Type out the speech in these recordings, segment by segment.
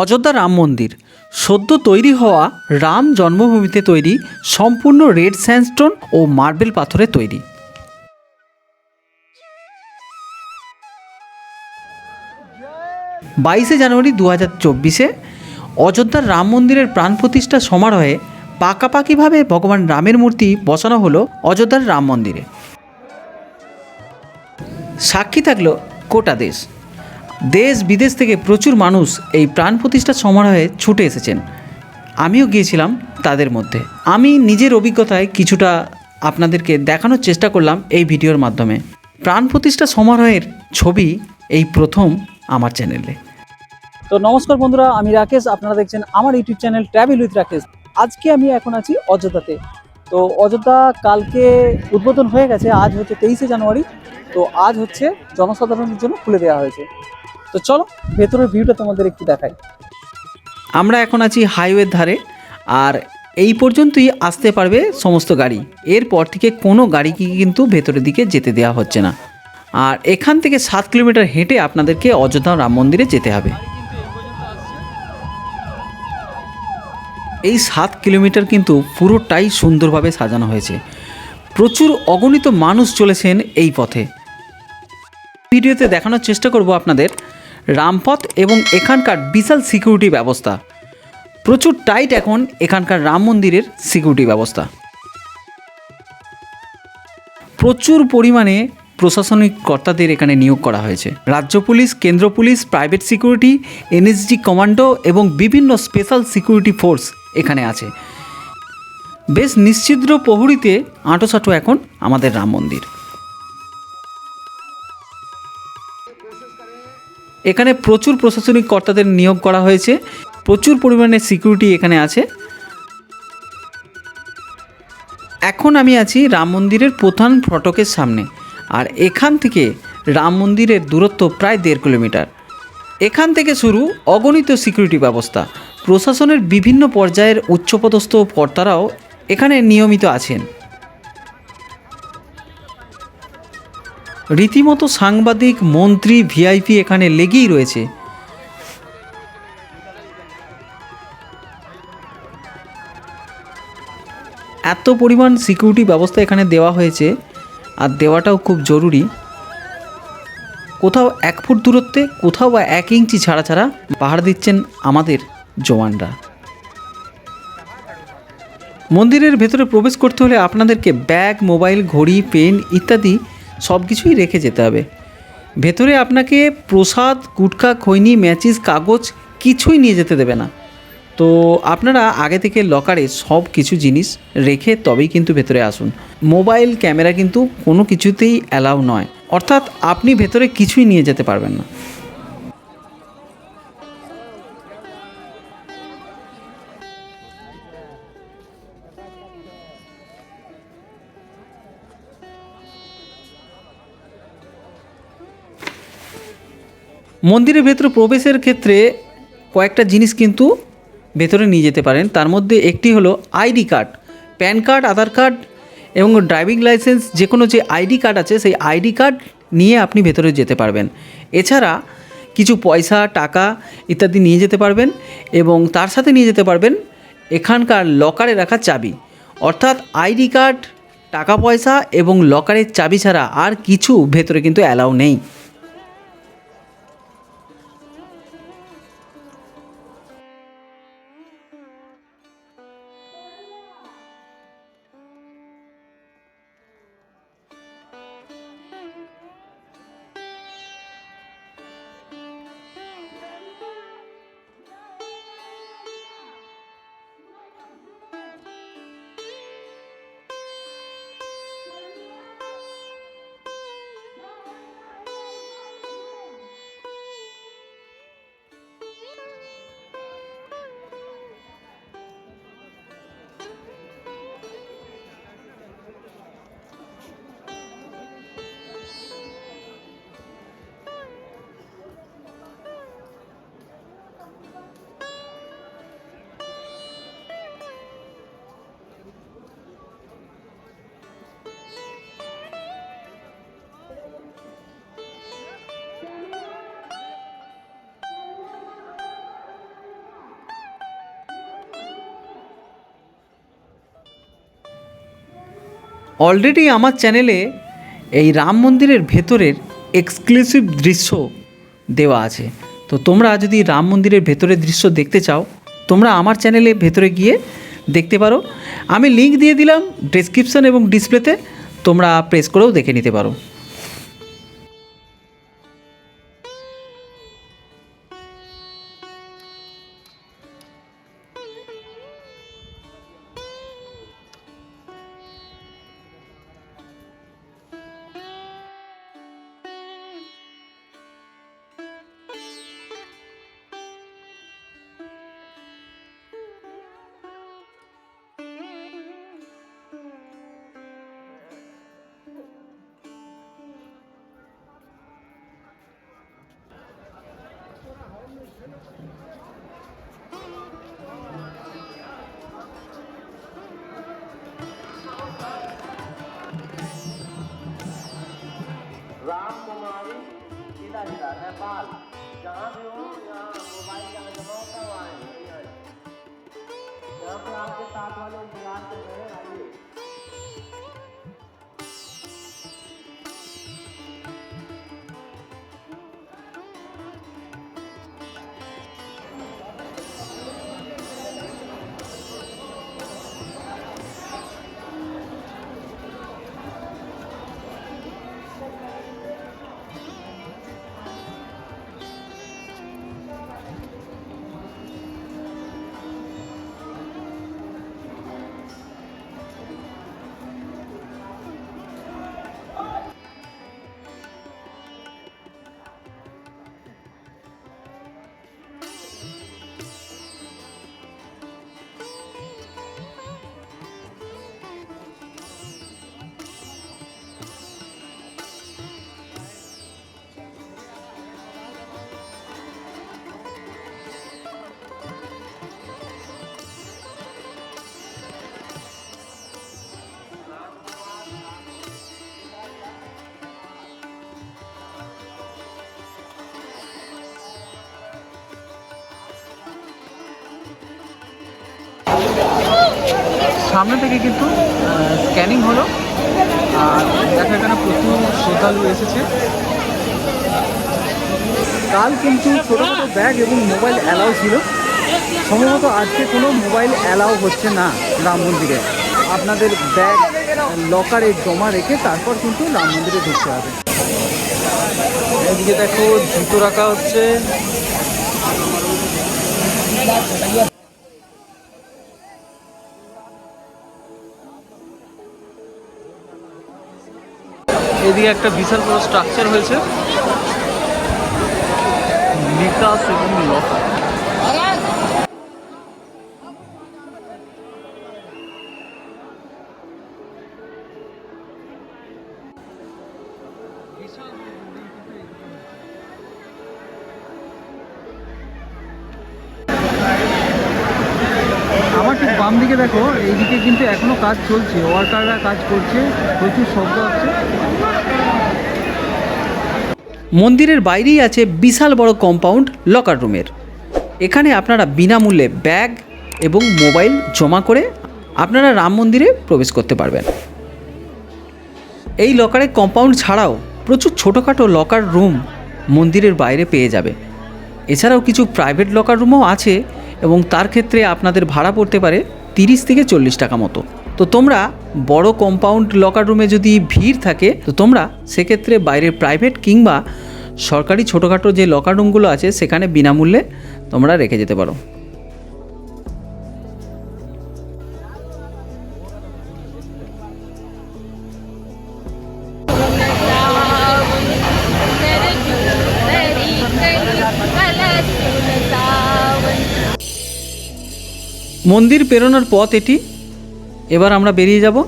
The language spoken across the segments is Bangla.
অযোধ্যা রাম মন্দির। সদ্য তৈরি হওয়া রাম জন্মভূমিতে তৈরি সম্পূর্ণ রেড স্যান্ডস্টোন ও মার্বেল পাথরে তৈরি। বাইশে জানুয়ারি দু হাজার চব্বিশে অযোধ্যার রাম মন্দিরের প্রাণ প্রতিষ্ঠা সমারোহে পাকাপাকিভাবে ভগবান রামের মূর্তি বসানো হলো অযোধ্যার রাম মন্দিরে। সাক্ষী থাকল গোটা দেশ। দেশ বিদেশ থেকে প্রচুর মানুষ এই প্রাণ প্রতিষ্ঠা সমারোহে ছুটে এসেছেন। আমিও গিয়েছিলাম তাদের মধ্যে। আমি নিজের অভিজ্ঞতায় কিছুটা আপনাদেরকে দেখানোর চেষ্টা করলাম এই ভিডিওর মাধ্যমে। প্রাণ প্রতিষ্ঠা সমারোহের ছবি এই প্রথম আমার চ্যানেলে। তো নমস্কার বন্ধুরা, আমি রাকেশ। আপনারা দেখছেন আমার YouTube channel travel with Rakesh আজকে আমি এখন আছি অযোধ্যাতে। তো অযোধ্যা কালকে উদ্বোধন হয়ে গেছে। আজ হচ্ছে তেইশে জানুয়ারি। তো আজ হচ্ছে জনসাধারণের জন্য খুলে দেওয়া হয়েছে। তো চলো, ভেতরের ভিউটা তোমাদের একটু দেখাই। আমরা এখন আছি হাইওয়ের ধারে, আর এই পর্যন্তই আসতে পারবে সমস্ত গাড়ি। এরপর থেকে কোনো গাড়িকে কিন্তু ভেতরের দিকে যেতে দেওয়া হচ্ছে না। আর এখান থেকে সাত কিলোমিটার হেঁটে আপনাদেরকে অযোধ্যা রাম মন্দিরে যেতে হবে। এই সাত কিলোমিটার কিন্তু পুরোটাই সুন্দরভাবে সাজানো হয়েছে। প্রচুর অগণিত মানুষ চলেছেন এই পথে। ভিডিওতে দেখানোর চেষ্টা করব আপনাদের। রামপথ এবং এখানকার বিশাল সিকিউরিটি ব্যবস্থা। প্রচুর টাইট এখন এখানকার রাম মন্দিরের সিকিউরিটি ব্যবস্থা। প্রচুর পরিমাণে প্রশাসনিক কর্তাদের এখানে নিয়োগ করা হয়েছে। রাজ্য পুলিশ, কেন্দ্র police private security NSG commando এবং বিভিন্ন স্পেশাল সিকিউরিটি ফোর্স এখানে আছে। বেশ নিশ্চিদ্র প্রহরীতে আঁটোসাঁটো এখন আমাদের রাম মন্দির। এখানে প্রচুর প্রশাসনিক কর্তাদের নিয়োগ করা হয়েছে। প্রচুর পরিমাণে সিকিউরিটি এখানে আছে। এখন আমি আছি রাম মন্দিরের প্রধান ফটকের সামনে। আর এখান থেকে রাম মন্দিরের দূরত্ব প্রায় দেড় কিলোমিটার। এখান থেকে শুরু অগণিত সিকিউরিটি ব্যবস্থা। প্রশাসনের বিভিন্ন পর্যায়ের উচ্চপদস্থ কর্তারাও এখানে নিয়মিত আছেন। রীতিমতো সাংবাদিক, মন্ত্রী, ভিআইপি এখানে লেগেই রয়েছে। এত পরিমাণ সিকিউরিটি ব্যবস্থা এখানে দেওয়া হয়েছে, আর দেওয়াটাও খুব জরুরি। কোথাও এক ফুট দূরত্বে, কোথাও বা এক ইঞ্চি ছাড়া ছাড়া পাহাড় দিচ্ছেন আমাদের জওয়ানরা। মন্দিরের ভেতরে প্রবেশ করতে হলে আপনাদেরকে ব্যাগ, মোবাইল, ঘড়ি, পেন ইত্যাদি সব কিছুই রেখে যেতে হবে। ভেতরে আপনাকে প্রসাদ, গুটখা, খৈনি, ম্যাচিস, কাগজ কিছুই নিয়ে যেতে দেবে না। তো আপনারা আগে থেকে লকারে সব কিছু জিনিস রেখে তবেই কিন্তু ভেতরে আসুন। মোবাইল, ক্যামেরা কিন্তু কোনো কিছুতেই অ্যালাউ নয়। অর্থাৎ আপনি ভেতরে কিছুই নিয়ে যেতে পারবেন না। মন্দিরের ভেতরে প্রবেশের ক্ষেত্রে কয়েকটা জিনিস কিন্তু ভেতরে নিয়ে যেতে পারেন। তার মধ্যে একটি হলো ID card. PAN card, Aadhaar card এবং ড্রাইভিং লাইসেন্স যে কোনো যে আইডি কার্ড আছে, সেই আইডি কার্ড নিয়ে আপনি ভেতরে যেতে পারবেন। এছাড়া কিছু পয়সা, টাকা ইত্যাদি নিয়ে যেতে পারবেন এবং তার সাথে নিয়ে যেতে পারবেন এখানকার লকারে রাখা চাবি। অর্থাৎ আইডি কার্ড, টাকা পয়সা এবং লকারের চাবি ছাড়া আর কিছু ভেতরে কিন্তু অ্যালাউ নেই। অলরেডি আমার চ্যানেলে এই রাম মন্দিরের ভেতরের এক্সক্লুসিভ দৃশ্য দেওয়া আছে। তো তোমরা যদি রাম মন্দিরের ভেতরের দৃশ্য দেখতে চাও, তোমরা আমার চ্যানেলে ভেতরে গিয়ে দেখতে পারো। আমি লিঙ্ক দিয়ে দিলাম ডেসক্রিপশন এবং ডিসপ্লেতে তোমরা প্রেস করেও দেখে নিতে পারো। राम कुमारी सीधा नेपाल जहाँ भी हो, यहाँ मोबाइल का जमा होता वहाँ। यहाँ पे आपके साथ वाले इंतज़ार कर रहे हैं সামনে থেকে কিন্তু স্ক্যানিং হলো। আর দেখা এখানে প্রচুর শ্রদ্ধালু এসেছে। কাল কিন্তু ছোটো ছোটো ব্যাগ এবং মোবাইল অ্যালাউ ছিল। সম্ভবত আজকে কোনো মোবাইল অ্যালাউ হচ্ছে না রাম মন্দিরে। আপনাদের ব্যাগ লকারে জমা রেখে তারপর কিন্তু রাম মন্দিরে ঢুকতে হবে। এদিকে দেখো জুতো রাখা হচ্ছে। এদিকে একটা বিশাল বড় স্ট্রাকচার হয়েছে। আমার বাম দিকে দেখো, এইদিকে কিন্তু এখনও কাজ চলছে ওয়ার্কাররা কাজ করছে, প্রচুর শব্দ হচ্ছে মন্দিরের বাইরেই আছে বিশাল বড় কম্পাউন্ড লকার রুমের এখানে আপনারা বিনামূল্যে ব্যাগ এবং মোবাইল জমা করে আপনারা রাম মন্দিরে প্রবেশ করতে পারবেন। এই লকারের কম্পাউন্ড ছাড়াও প্রচুর ছোটোখাটো লকার রুম মন্দিরের বাইরে পেয়ে যাবে। এছাড়াও কিছু প্রাইভেট লকার রুমও আছে এবং তার ক্ষেত্রে আপনাদের ভাড়া পড়তে পারে তিরিশ থেকে চল্লিশ টাকা মতো। তো তোমরা বড় কম্পাউন্ড লকার রুমে যদি ভিড় থাকে, তো তোমরা সেক্ষেত্রে বাইরের প্রাইভেট কিংবা সরকারি ছোটোখাটো যে লকার রুমগুলো আছে, সেখানে বিনামূল্যে তোমরা রেখে যেতে পারো। মন্দির পেরোনোর পথ এটি। এবার আমরা বেরিয়ে যাব।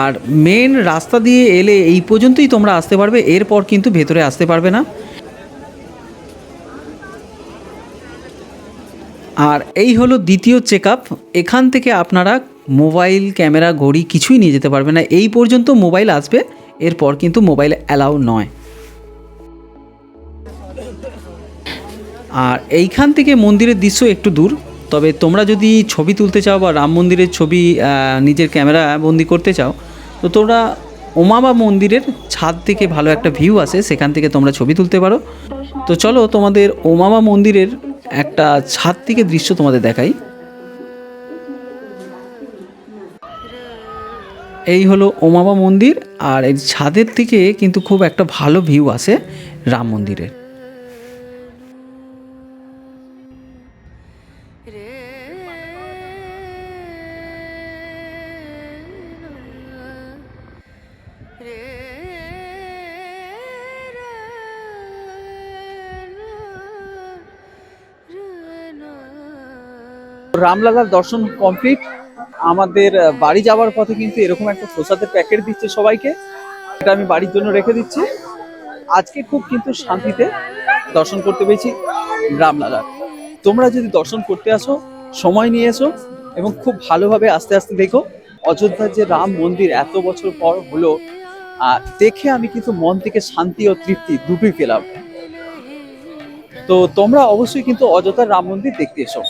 আর মেন রাস্তা দিয়ে এলে এই পর্যন্তই তোমরা আসতে পারবে, এরপর কিন্তু ভেতরে আসতে পারবে না। আর এই হলো দ্বিতীয় চেক এখান থেকে আপনারা মোবাইল, ক্যামেরা, ঘড়ি কিছুই নিয়ে যেতে পারবেন না। এই পর্যন্ত মোবাইল আসবে, এরপর কিন্তু মোবাইল অ্যালাউ নয়। আর এইখান থেকে মন্দিরের দৃশ্য একটু দূর, তবে তোমরা যদি ছবি তুলতে চাও বা রাম মন্দিরের ছবি নিজের ক্যামেরা বন্দি করতে চাও, তো তোমরা ওমাবা মন্দিরের ছাদ থেকে ভালো একটা ভিউ আসে, সেখান থেকে তোমরা ছবি তুলতে পারো। তো চলো তোমাদের ওমাবা মন্দিরের একটা ছাদ থেকে দৃশ্য তোমাদের দেখাই। এই হলো ওমাবা মন্দির, আর এই ছাদের থেকে কিন্তু খুব একটা ভালো ভিউ আছে রাম মন্দিরের। রামলালার দর্শন কমপ্লিট আমাদের বাড়ি যাওয়ার পথে কিন্তু এরকম একটা প্রসাদের প্যাকেট দিচ্ছে সবাইকে। এটা আমি বাড়ির জন্য রেখে দিচ্ছি। আজকে খুব কিন্তু শান্তিতে দর্শন করতে পেরেছি রামলালার তোমরা যদি দর্শন করতে আসো সময় নিয়ে এসো এবং খুব ভালোভাবে আস্তে আস্তে দেখো। অযোধ্যার যে রাম মন্দির এত বছর পর হলো আহ, দেখে আমি কিন্তু মন থেকে শান্তি ও তৃপ্তি দুটোই পেলাম। তো তোমরা অবশ্যই কিন্তু অযোধ্যার রাম মন্দির দেখতে এসো।